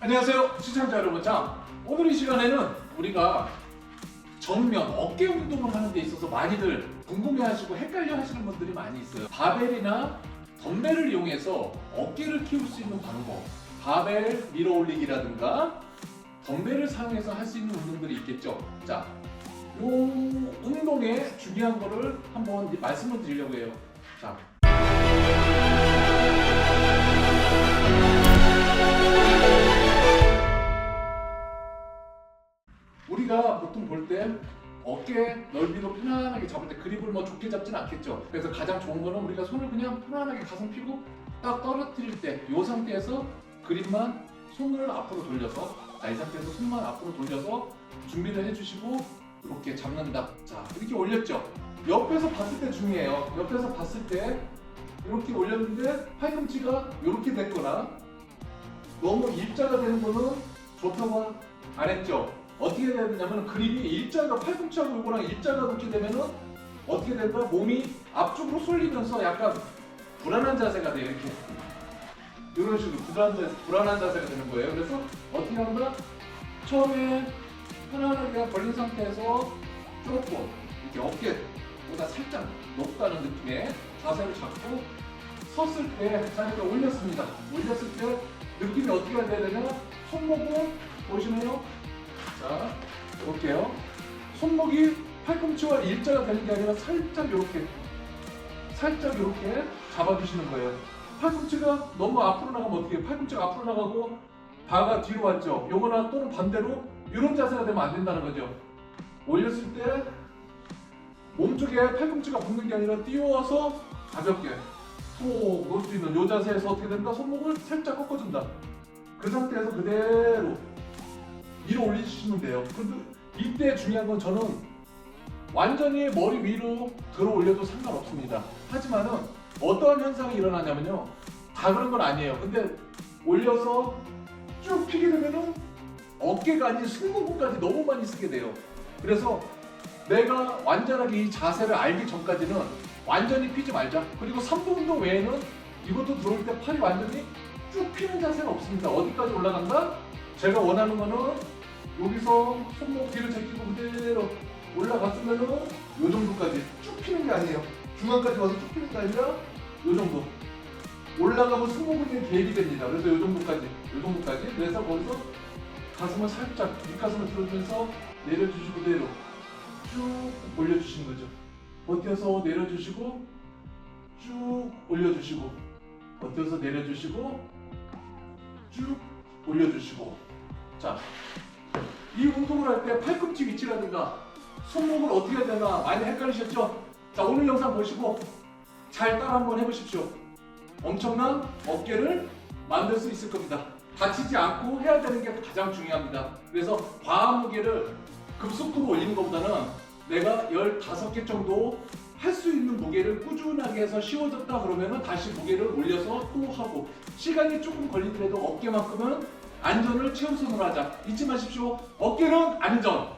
안녕하세요 시청자 여러분. 자 오늘 이 시간에는 우리가 정면 어깨 운동을 하는 데 있어서 많이들 궁금해하시고 헷갈려 하시는 분들이 많이 있어요. 바벨이나 덤벨을 이용해서 어깨를 키울 수 있는 방법 바벨 밀어 올리기라든가 덤벨을 사용해서 할 수 있는 운동들이 있겠죠. 자 요 운동의 중요한 거를 한번 말씀을 드리려고 해요. 자 때 어깨 넓이로 편안하게 잡을 때 그립을 뭐 좋게 잡진 않겠죠. 그래서 가장 좋은 거는 우리가 손을 그냥 편안하게 가슴 펴고 딱 떨어뜨릴 때 이 상태에서 그립만 손을 앞으로 돌려서 자, 이 상태에서 손만 앞으로 돌려서 준비를 해주시고 이렇게 잡는다. 자 이렇게 올렸죠. 옆에서 봤을 때 중요해요. 옆에서 봤을 때 이렇게 올렸는데 팔꿈치가 이렇게 됐거나 너무 일자가 되는 거는 좋다고 안 했죠. 어떻게 되냐면 그림이 일자가 팔꿈치하고 이거랑 일자가 그렇게 되면은 어떻게 된다? 몸이 앞쪽으로 쏠리면서 약간 불안한 자세가 돼요. 이렇게 이런 식으로 불안한, 불안한 자세가 되는 거예요. 그래서 어떻게 한다? 처음에 편안하게 벌린 상태에서 조금 이렇게 어깨보다 살짝 높다는 느낌의 자세를 잡고 섰을 때 자리가 올렸습니다. 올렸을 때 느낌이 어떻게 해야 되냐? 손목을 보시면요. 손목이 팔꿈치와 일자가 되는 게 아니라 살짝 이렇게, 살짝 이렇게 잡아주시는 거예요. 팔꿈치가 너무 앞으로 나가면 어떻게? 팔꿈치가 앞으로 나가고 바가 뒤로 왔죠. 요거나 또는 반대로 이런 자세가 되면 안 된다는 거죠. 올렸을 때 몸쪽에 팔꿈치가 붙는 게 아니라 띄워서 가볍게 톡 놓을 수 있는 요 자세에서 어떻게 된다? 손목을 살짝 꺾어준다. 그 상태에서 그대로 위로 올리시면 돼요. 이때 중요한 건 저는 완전히 머리 위로 들어 올려도 상관없습니다. 하지만은 어떠한 현상이 일어나냐면요. 다 그런 건 아니에요. 근데 올려서 쭉 피게 되면은 어깨가 아닌 승모근까지 너무 많이 쓰게 돼요. 그래서 내가 완전하게 이 자세를 알기 전까지는 완전히 피지 말자. 그리고 3부 운동 외에는 이것도 들어올 때 팔이 완전히 쭉 피는 자세는 없습니다. 어디까지 올라간다? 제가 원하는 거는 여기서 손목 뒤를 제끼고 그대로 올라갔으면은 요 정도까지 쭉 피는 게 아니에요. 중앙까지 와서 쭉 피는 게 아니라 요 정도. 올라가면 승모근이 개입이 됩니다. 그래서 요 정도까지, 요 정도까지. 그래서 거기서 가슴을 살짝 윗가슴을 들어주면서 내려주시고 그대로 쭉 올려주시는 거죠. 버텨서 내려주시고 쭉 올려주시고 버텨서 내려주시고 쭉 올려주시고 자, 이 운동을 할 때 팔꿈치 위치라든가 손목을 어떻게 해야 되나 많이 헷갈리셨죠? 자, 오늘 영상 보시고 잘 따라 한번 해보십시오. 엄청난 어깨를 만들 수 있을 겁니다. 다치지 않고 해야 되는 게 가장 중요합니다. 그래서 과한 무게를 급속도로 올리는 것보다는 내가 15개 정도 할 수 있는 무게를 꾸준하게 해서 쉬워졌다 그러면은 다시 무게를 올려서 또 하고 시간이 조금 걸리더라도 어깨만큼은 안전을 최우선으로 하자. 잊지 마십시오. 어깨는 안전.